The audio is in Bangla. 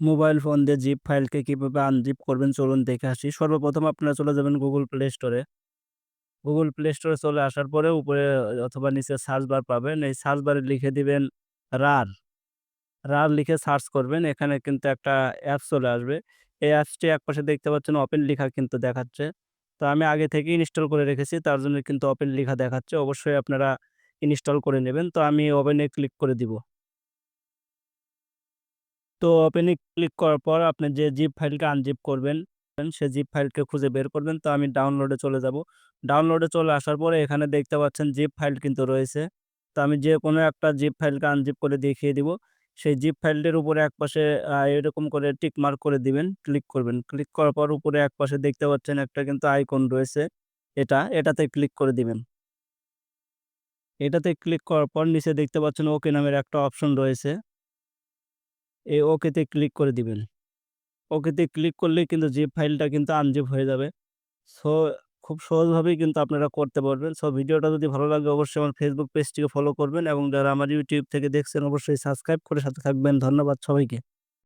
মোবাইল ফোন দিয়ে জিপ ফাইলকে কীভাবে আনজিপ করবেন চলুন দেখে আসি। সর্বপ্রথম আপনারা চলে যাবেন গুগল প্লে স্টোরে গুগল প্লে স্টোরে চলে আসার পরে উপরে অথবা নিচে সার্চ বার পাবেন। এই সার্চ বারে লিখে দিবেন রার রার লিখে সার্চ করবেন। এখানে কিন্তু একটা অ্যাপস চলে আসবে। এই অ্যাপসটি একপাশে দেখতে পাচ্ছেন ওপেন লিখা কিন্তু দেখাচ্ছে। তো আমি আগে থেকেই ইনস্টল করে রেখেছি, তার জন্য কিন্তু ওপেন লিখা দেখাচ্ছে। অবশ্যই আপনারা ইনস্টল করে নেবেন। তো আমি ওপেনে ক্লিক করে দিব। তো ওপেনে ক্লিক করার পর আপনি যে জিপ ফাইলটা আনজিপ করবেন, সে জিপ ফাইলকে খুঁজে বের করবেন। তো আমি ডাউনলোডে চলে যাব। ডাউনলোডে চলে আসার পরে এখানে দেখতে পাচ্ছেন জিপ ফাইল কিন্তু রয়েছে। তো আমি যে কোনো একটা জিপ ফাইলকে আনজিপ করে দেখিয়ে দিব। সেই জিপ ফাইলটির উপরে একপাশে আ এরকম করে টিক মার্ক করে দিবেন, ক্লিক করবেন। ক্লিক করার পর উপরে একপাশে দেখতে পাচ্ছেন একটা কিন্তু আইকন রয়েছে। এটা, এটাতে ক্লিক করে দিবেন। এটাতে ক্লিক করার পর নিচে দেখতে পাচ্ছেন ওকে নামের একটা অপশন রয়েছে। এই ওকেতে ক্লিক করে দিবেন। ওকেতে ক্লিক করলে কিন্তু জিপ ফাইলটা কিন্তু আনজিপ হয়ে যাবে। সো, খুব সহজভাবেই কিন্তু আপনারা করতে পারবেন। সো, ভিডিওটা যদি ভালো লাগে অবশ্যই আমার ফেসবুক পেজটিকে ফলো করবেন এবং যারা আমার ইউটিউব থেকে দেখছেন অবশ্যই সাবস্ক্রাইব করে সাথে থাকবেন। ধন্যবাদ সবাইকে।